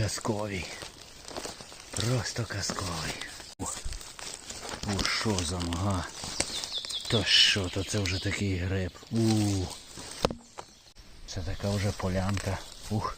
казковий. Просто казковий. О що за нога? То що, то це вже такий гриб. У. Це така вже полянка. Ух.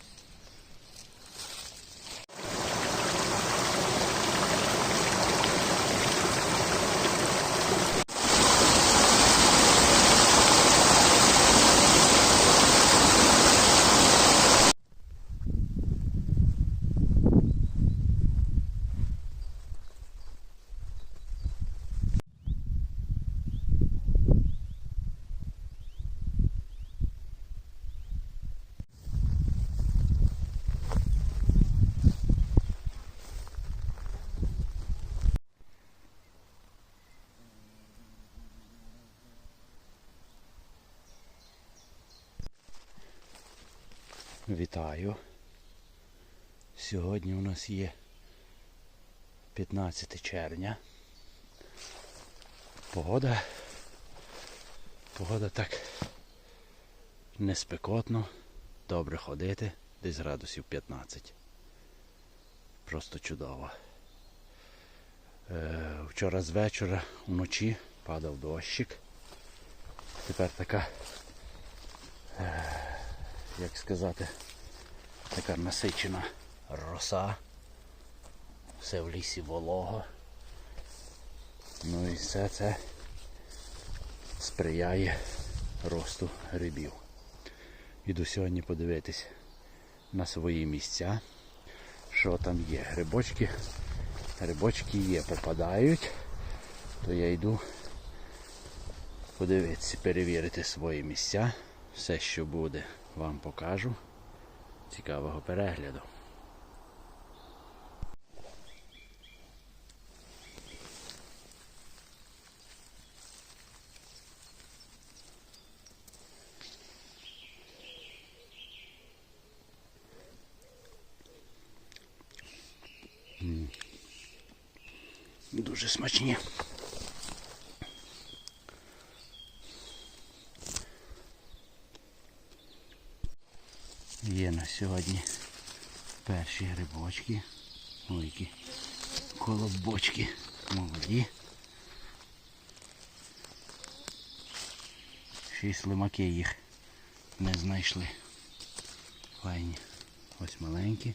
Вітаю. Сьогодні у нас є 15 червня. Погода. Погода так не спекотно, добре ходити, десь градусів 15. Просто чудово. Е, вчора з вечора вночі падав дощик. Тепер така як сказати, така насичена роса. Все в лісі волого. Ну і все це сприяє росту грибів. Іду сьогодні подивитись на свої місця, що там є. Грибочки, грибочки є, попадають, то я йду подивитися, перевірити свої місця. Все, що буде, вам покажу. Цікавого перегляду. Дуже смачні. Є на сьогодні перші грибочки. Ой, які колобочки молоді. Шість лимаки їх не знайшли. Файні. Ось маленькі.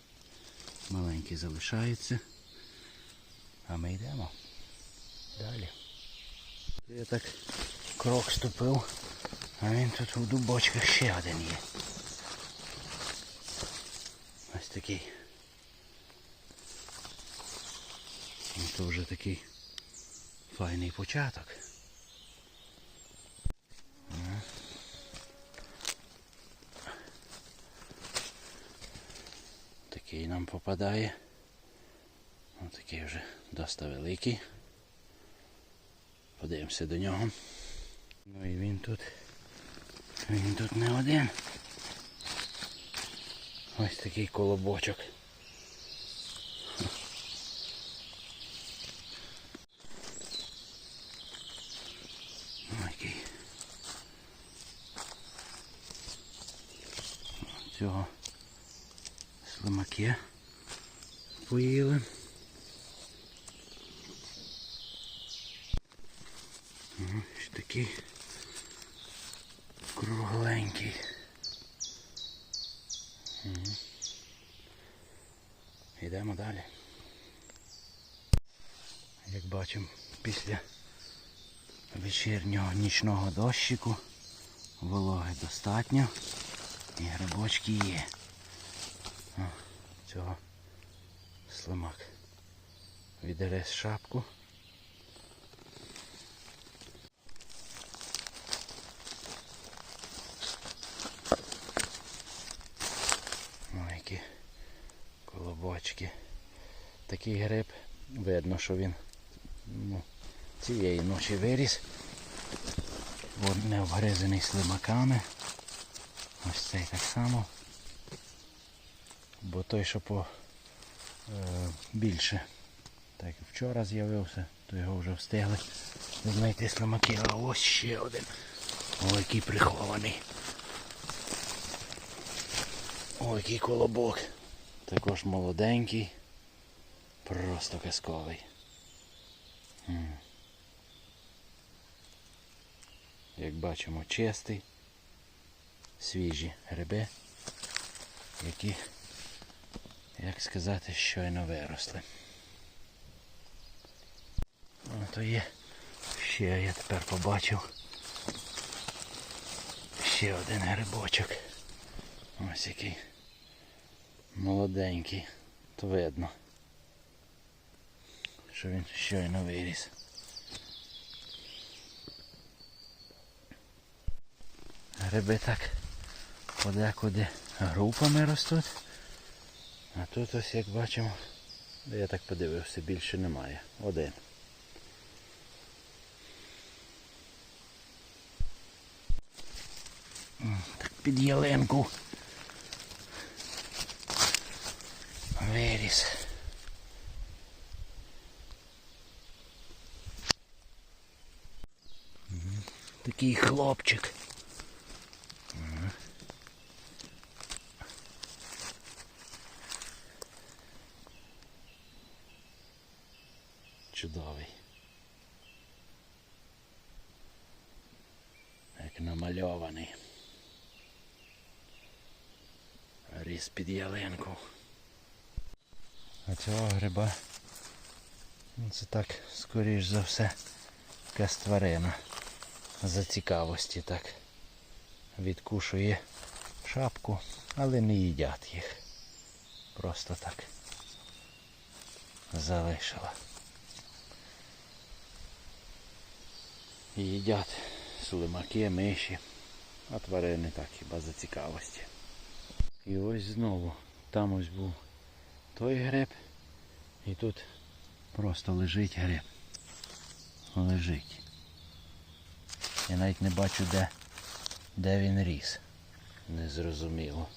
Маленькі залишаються. А ми йдемо далі. Я так крок ступив, а він тут у дубочках ще один є. Такий. Ну, то вже такий файний початок. Ну. Такий нам попадає. Ось такий вже доста великий. Подивимося до нього. Ну і він тут. Він тут не один. Ось такий колобочок. Ось який. Цього слимаки поїли. Ось такий кругленький. Йдемо далі. Як бачимо, після вечірнього нічного дощику вологи достатньо і грибочки є. О, цього слимак відере шапку. Ой, які колобочки. Такий гриб, видно, що він ну, цієї ночі виріс. Вон не обгризаний слимаками. Ось цей так само. Бо той, що по е, більше, так як вчора з'явився, то його вже встигли знайти слимаки. А ось ще один. Ой, який прихований. Ой, який колобок. Також молоденький. Просто казковий. Як бачимо, чистий, свіжі гриби, які, як сказати, щойно виросли. То є. Ще я тепер побачив. Ще один грибочок. Ось який молоденький. То видно. Що він щойно виріс. Гриби так подекуди групами ростуть. А тут ось як бачимо, я так подивився, більше немає. Один. Так під ялинку. Виріс. Такий хлопчик. Чудовий. Як намальований. Ріс під ялинку. А цього гриба ну, це так, скоріш за все, якась тварина. За цікавості так. Відкушує шапку, але не їдять їх. Просто так залишила. Їдять слимаки, миші, а тварини так хіба за цікавості. І ось знову там ось був той гриб, і тут просто лежить гриб. Лежить. Я навіть не бачу, де, де він ріс. Незрозуміло.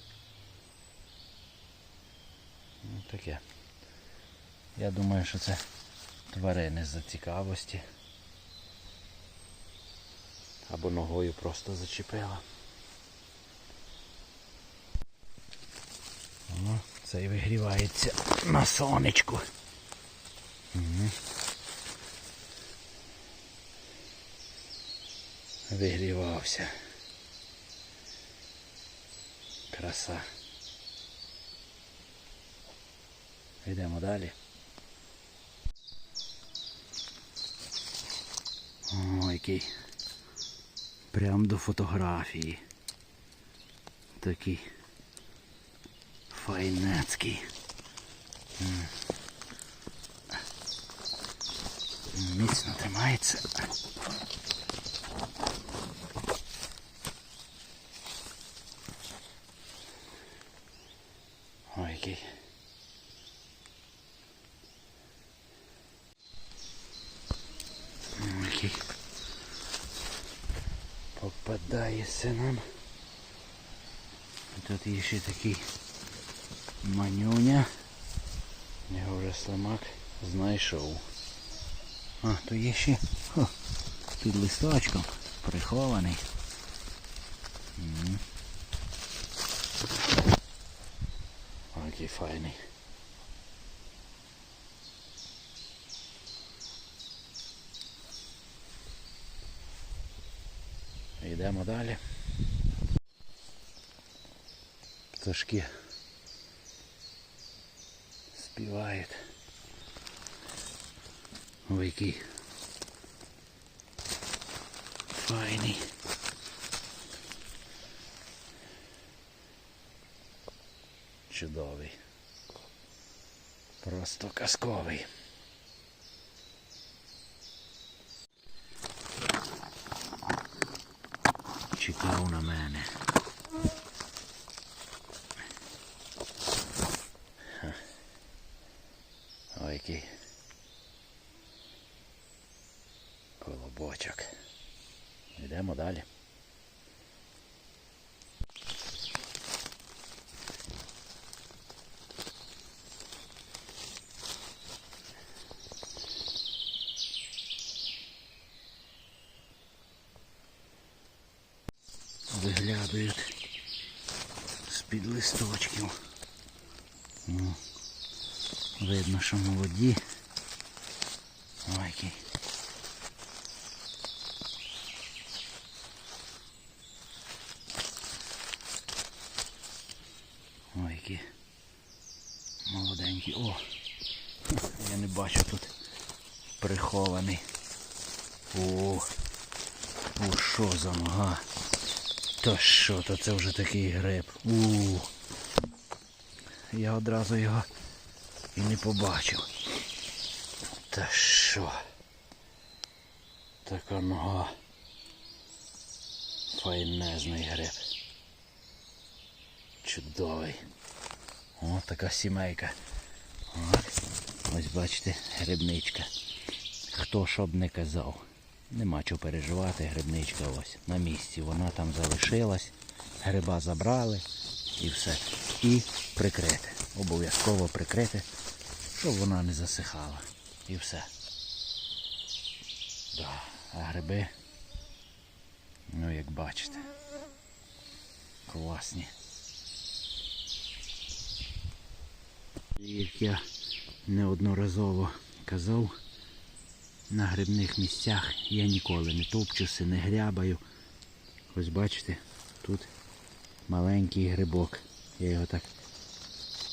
Ну, таке. Я думаю, що це тварини з-за цікавості. Або ногою просто зачепила. О, цей вигрівається на сонечку. Угу. Вигрівався. Краса. Йдемо далі. О, який. Прям до фотографії. Такий файнецький. Міцно тримається. Ой, який. Ой, який. Попадається нам. Тут є ще такий манюня. Його вже слимак знайшов. А, то є ще хо, під листочком прихований. О, який файний. Йдемо далі. Пташки співають. Ой, який файний. Чудовий. Просто казковий. Чекав на мене. Ой, який колобочок. Йдемо далі. Виглядають з-під листочків. М. Видно, що молоді. Ой, який. Ой, які молоденькі. О! Я не бачу тут прихований. О! О, що за нога? Та що, то це вже такий гриб. У. Я одразу його і не побачив. Та що? Така нога. Файнезний гриб. Чудовий. О, така сімейка. От. Ось бачите, грибничка. Хто що б не казав. Нема чого переживати, грибничка ось на місці. Вона там залишилась, гриба забрали і все. І прикрити. Обов'язково прикрити, щоб вона не засихала. І все. Да. А гриби, ну як бачите, класні. Як я неодноразово казав, на грибних місцях я ніколи не топчуся, не грябаю. Ось бачите, тут маленький грибок. Я його так,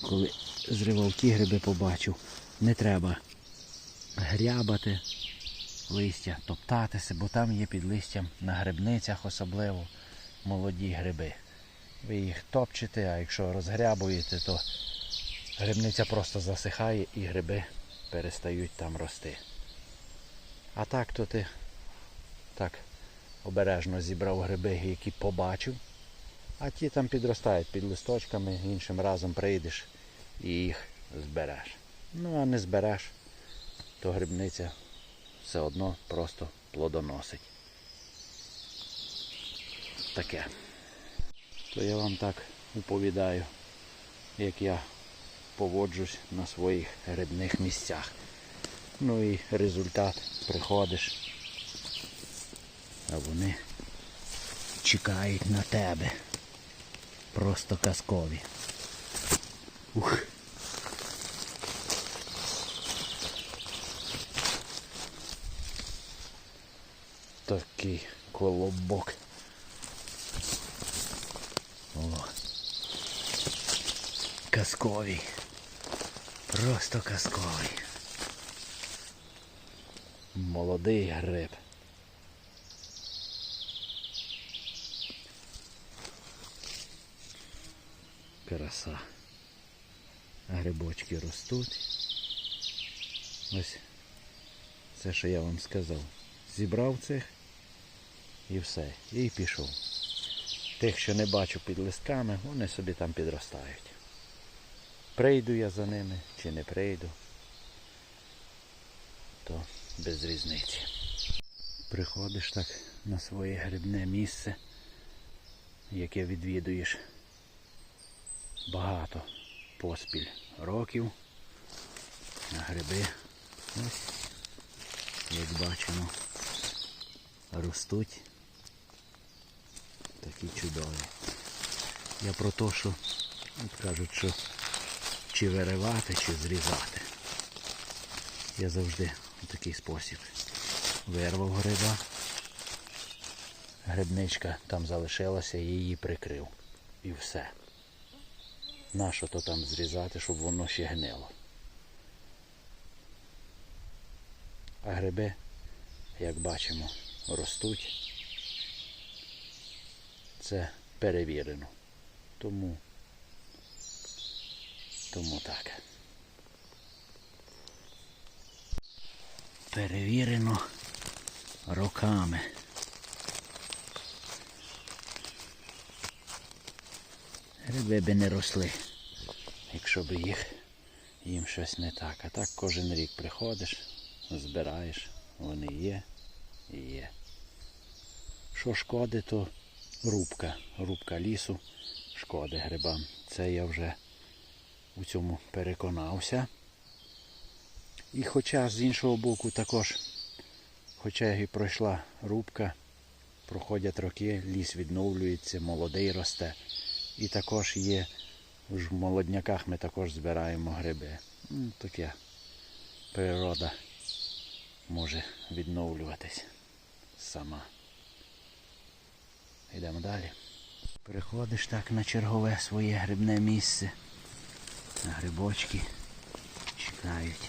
коли зривав гриби, побачив. Не треба грябати листя, топтатися, бо там є під листям на грибницях особливо молоді гриби. Ви їх топчете, а якщо розгрябуєте, то грибниця просто засихає і гриби перестають там рости. А так то ти так обережно зібрав гриби, які побачив, а ті там підростають під листочками, іншим разом прийдеш і їх збереш. Ну а не збереш, то грибниця все одно просто плодоносить. Таке. То я вам так уповідаю, як я поводжусь на своїх грибних місцях. Ну і результат приходиш, а вони чекають на тебе. Просто казкові. Ух. Такий колобок. О. Казковий. Просто казковий. Молодий гриб. Краса. Грибочки ростуть. Ось це, що я вам сказав. Зібрав цих і все. І пішов. Тих, що не бачу під листками, вони собі там підростають. Прийду я за ними чи не прийду, то без різниці. Приходиш так на своє грибне місце, яке відвідуєш багато поспіль років. Гриби ось, як бачимо, ростуть такі чудові. Я про те, що от кажуть, що чи виривати, чи зрізати. Я завжди в такий спосіб вирвав гриба. Грибничка там залишилася, її прикрив. І все. Нащо то там зрізати, щоб воно ще гнило. А гриби, як бачимо, ростуть. Це перевірено. Тому тому так. Перевірено роками. Гриби би не росли, якщо б їх їм щось не так. А так кожен рік приходиш, збираєш, вони є і є. Що шкоди, то рубка, рубка лісу шкоди грибам. Це я вже у цьому переконався. І хоча з іншого боку також, хоча і пройшла рубка, проходять роки, ліс відновлюється, молодий росте. І також є в молодняках ми також збираємо гриби. Ну, таке природа може відновлюватись сама. Йдемо далі. Приходиш так на чергове своє грибне місце. Грибочки чекають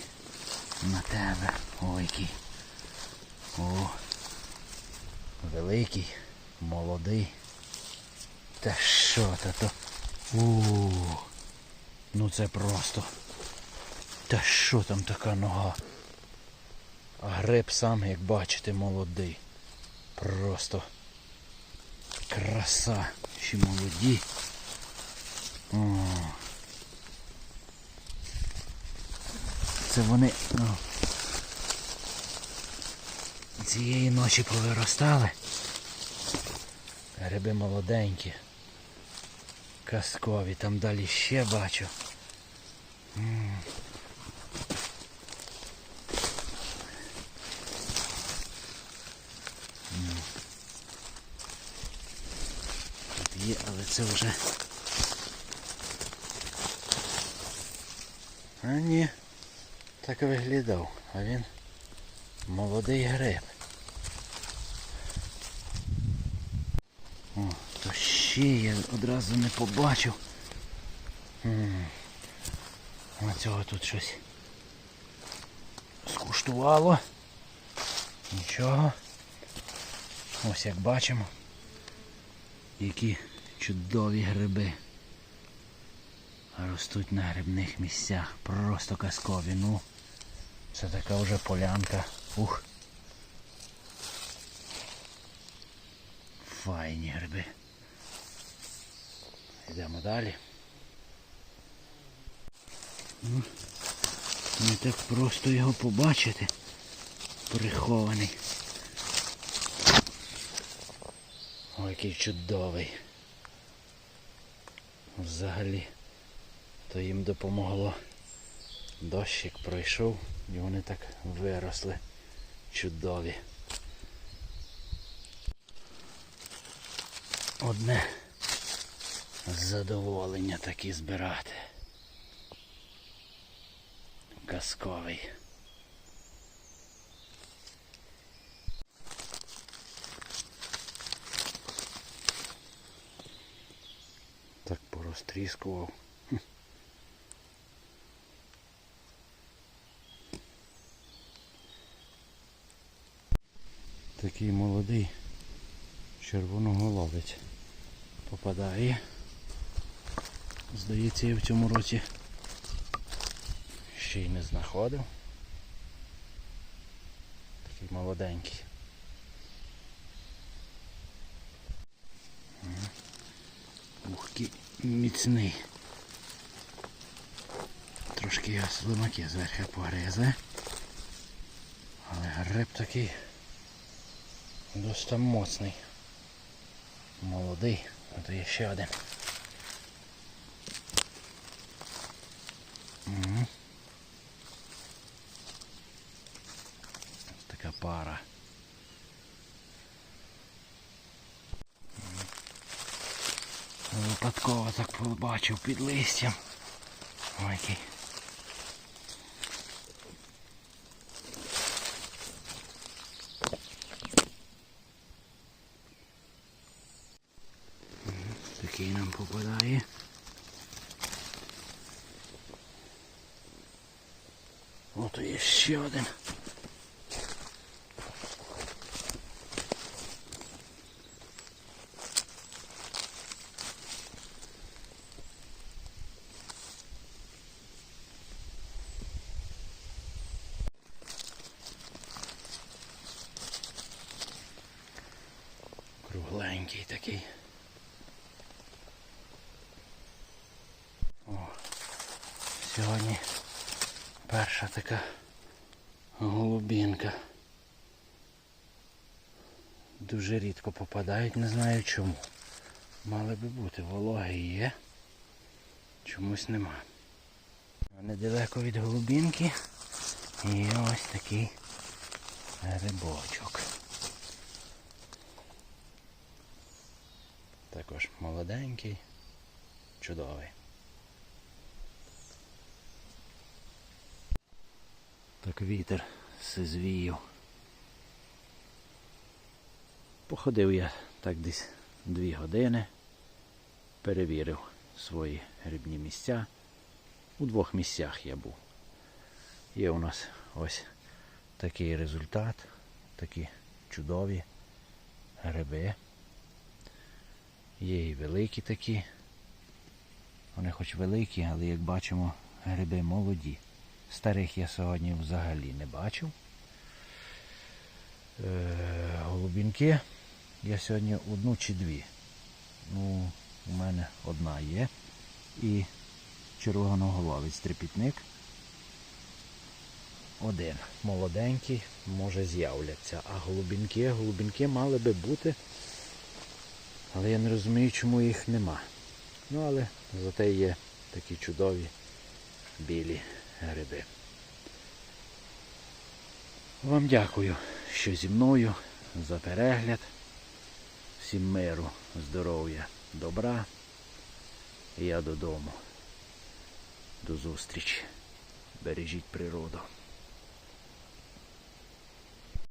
на тебе. Ой, який. О, великий, молодий. Та що та то? У, ну це просто. Та що там така нога? А гриб сам, як бачите, молодий. Просто краса. Ще молоді. О. Це вони ну, цієї ночі повиростали. Гриби молоденькі. Казкові, там далі ще бачу. Тут є, але це вже. А ні, так виглядав, а він молодий гриб. О, ще я одразу не побачив. М. А цього тут щось скуштувало. Нічого. Ось як бачимо. Які чудові гриби. Ростуть на грибних місцях. Просто казкові. Ну, це така вже полянка. Ух. Файні гриби. Йдемо далі. Не так просто його побачити. Прихований. Ой, який чудовий. Взагалі. То їм допомогло. Дощик пройшов і вони так виросли. Чудові. Одне задоволення такі збирати. Казковий. Так порозтріскував. Такий молодий червоноголовець попадає. Здається, я в цьому році ще й не знаходив. Такий молоденький. Ага. Ух, який міцний. Трошки його слимаки зверху погризе. Але гриб такий досить моцний. Молодий, а то є ще один. Угу. Така пара. Випадково так побачив під листям. Ой, який. Такий нам попадає. Ще один. Кругленький такий. О, сьогодні перша така голубінка. Дуже рідко попадають, не знаю чому. Мали би бути, вологи є. Чомусь нема. Недалеко від голубінки є ось такий грибочок. Також молоденький, чудовий. Так вітер сизвію. Походив я так десь дві години, перевірив свої грибні місця. У двох місцях я був. Є у нас ось такий результат, такі чудові гриби. Є і великі такі. Вони хоч великі, але як бачимо, гриби молоді. Старих я сьогодні взагалі не бачив. Е, голубінки я сьогодні одну чи дві. Ну, у мене одна є. І червоноголовець трепітник. Один. Молоденький, може з'являться. А голубінки, голубінки мали би бути. Але я не розумію, чому їх нема. Ну, але зате є такі чудові білі гриби. Вам дякую, що зі мною за перегляд. Всім миру, здоров'я, добра. Я додому. До зустрічі. Бережіть природу.